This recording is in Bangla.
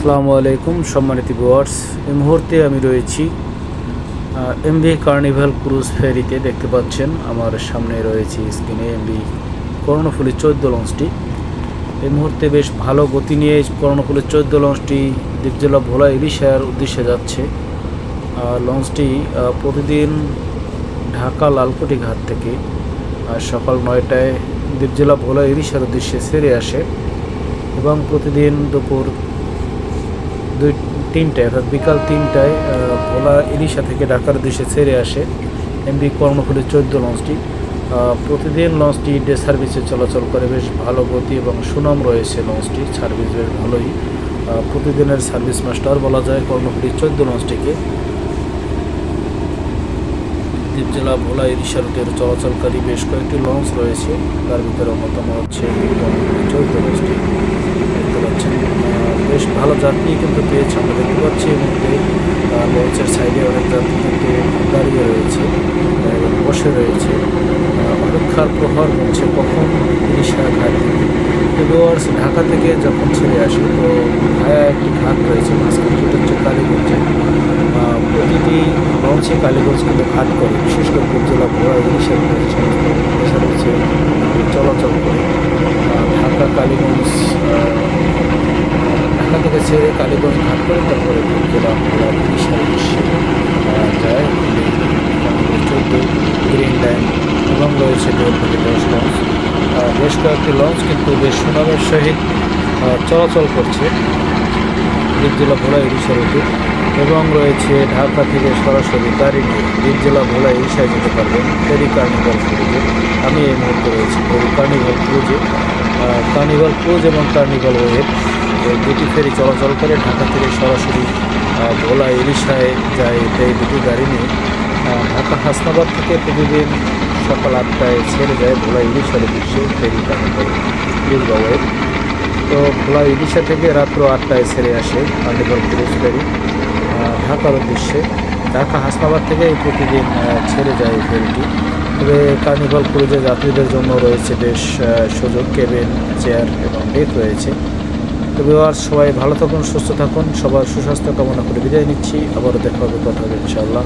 আসসালামু আলাইকুম, সম্মানিত ভিউয়ার্স। এই মুহূর্তে আমি রয়েছি এমবি কার্নিভাল ক্রুজ ফেরিতে দেখতে পাচ্ছেন, আমার সামনে রয়েছে স্ক্রিনে এমবি কর্ণফুলি চৌদ্দ লঞ্চটি এই মুহূর্তে বেশ ভালো গতি নিয়ে কর্ণফুলি চৌদ্দ লঞ্চটি দ্বীপজেলা ভোলা ইলিশার উদ্দেশ্যে যাচ্ছে। লঞ্চটি প্রতিদিন ঢাকা লালকুটি ঘাট থেকে সকাল নয়টায় দ্বীপজেলা ভোলা ইলিশার উদ্দেশ্যে সেরে আসে। এবং প্রতিদিন দুপুর দুই, তিনটায়, অর্থাৎ বিকাল তিনটায় ভোলা ইলিশা থেকে ঢাকার উদ্দেশ্যে ছেড়ে আসে এমবি কর্ণফুলি চোদ্দ লঞ্চটি। প্রতিদিন লঞ্চটি ডে সার্ভিসে চলাচল করে, বেশ ভালো গতি এবং সুনাম রয়েছে লঞ্চটির। সার্ভিস বেশ ভালোই। প্রতিদিনের সার্ভিস মাস্টার বলা যায় কর্ণফুলি চোদ্দ লঞ্চটিকে। দ্বীপ জেলা ভোলা ইলিশা রুটের চলাচলকারী বেশ কয়েকটি লঞ্চ রয়েছে। তার ভিতরে অন্যতম হচ্ছে চোদ্দ লঞ্চটি। দেখতে পাচ্ছেন বেশ ভালো যাত্রী কিন্তু পেয়েছে, আমরা দেখতে পাচ্ছি মধ্যে লঞ্চের সাইডে অনেক যাত্রী কিন্তু দাঁড়িয়ে রয়েছে এবং বসে রয়েছে। অপেক্ষার প্রহর হচ্ছে কখন? ইলিশা ঘাট ভিউয়ার্স ঢাকা থেকে যখন ছেড়ে আসে, তো ভায়া একটি ঘাট রয়েছে, মাঝখানে যেটা হচ্ছে কালীগঞ্জে। প্রতিটি লঞ্চে কালীগঞ্জ কিন্তু ঘাট করে, বিশেষ করে উপজেলা ভোলা ইলিশা রয়েছে চলাচল করে। ঢাকা কালীগঞ্জ থেকে ছেড়ে কালীগঞ্জ ঘাট করে তারপরে ইলিশার উদ্দেশ্যে যায়। চোদ্দ গ্রিন লাইন এবং রয়েছে দেড় থেকে দশ লঞ্চ বেশ কয়েকটি লঞ্চ কিন্তু বেশ সুনামের সহিত চলাচল করছে। দ্বীপ জেলা ভোলা ইলিশা রুটে এবং রয়েছে ঢাকা থেকে সরাসরি গাড়ি নিয়ে দ্বীপ জেলা ভোলা ইলিশায় যেতে পারবেন। ফেরি কার্নিভাল ক্রুজে আমি এই মুহূর্তে রয়েছি। ফেরি কার্নিভাল ক্রুজে কার্নিভাল ক্রুজ এবং কার্নিভাল ওয়েব দুটি ফেরি চলাচল করে ঢাকা থেকে সরাসরি ভোলা ইলিশায় যায় এই দুটি গাড়ি নিয়ে। ঢাকা হাসনাবাদ থেকে প্রতিদিন সকাল আটটায় ছেড়ে যায় ভোলা ইলিশার উদ্দেশ্যে ফেরি ওয়েব তো ভোলা ইলিশা থেকে রাত্র আটটায় ছেড়ে আসে ক্রুজ ফেরি। আহ, ঢাকার উদ্দেশ্যে। ঢাকা হাসনাবাদ থেকে প্রতিদিন ছেড়ে যায় এই ফেরিটি। তবে কার্নিভাল ক্রুজে যাত্রীদের জন্য রয়েছে বেশ সুযোগ। কেবিন চেয়ার এবং ডেক রয়েছে। তো বিবার সবাই ভালো থাকুন, সুস্থ থাকুন, সবার সুস্বাস্থ্য কামনা করে বিদায় নিচ্ছি। আবারও দেখা হবে, কথা হবে ইনশাআল্লাহ।